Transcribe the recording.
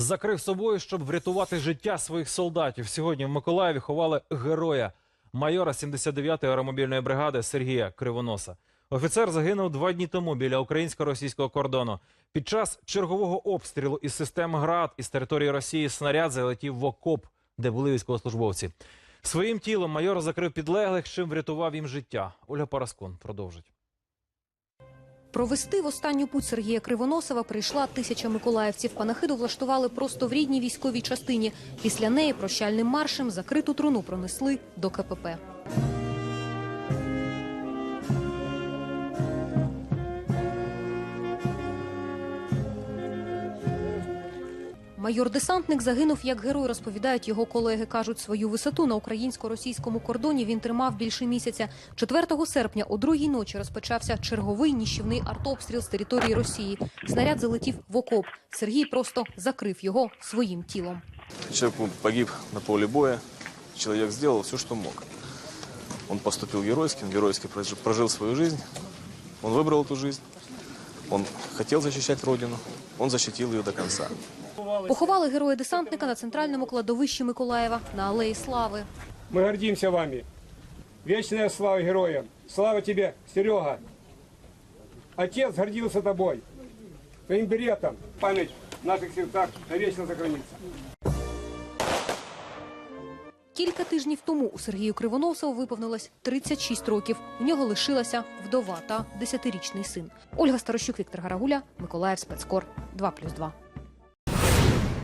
Закрив собою, щоб врятувати життя своїх солдатів. Сьогодні в Миколаєві ховали героя, майора 79-ї аеромобільної бригади Сергія Кривоноса. Офіцер загинув два дні тому біля українсько-російського кордону. Під час чергового обстрілу із системи ГРАД із території Росії снаряд залетів в окоп, де були військовослужбовці. Своїм тілом майор закрив підлеглих, чим врятував їм життя. Ольга Параскон продовжить. Провести в останню путь Сергія Кривоносова прийшла тисяча миколаївців. Панахиду влаштували просто в рідній військовій частині. Після неї прощальним маршем закриту труну пронесли до КПП. Майор-десантник загинув як герой, розповідають його колеги. Кажуть, свою висоту на українсько-російському кордоні він тримав більше місяця. 4 серпня о другій ночі розпочався черговий ніщівний артобстріл з території Росії. Снаряд залетів в окоп. Сергій просто закрив його своїм тілом. Человек погиб на поле боя. Человек сделал все, что мог. Он поступил геройски, он геройски прожи- прожил свою жизнь. Он выбрал эту жизнь. Он хотел защищать Родину. Он защитил ее до конца. Поховали героя-десантника на центральному кладовищі Миколаєва на алеї Слави. Мы гордимся вами. Вечная слава героям. Слава тебе, Серега. Отец гордился тобой. Твоим беретом. Память в наших сердцах навечно сохранится. Кілька тижнів тому у Сергію Кривоносову виповнилось 36 років. У нього лишилася вдова та 10-річний син. Ольга Старощук, Віктор Гарагуля, Миколаїв спецкор 2+,2.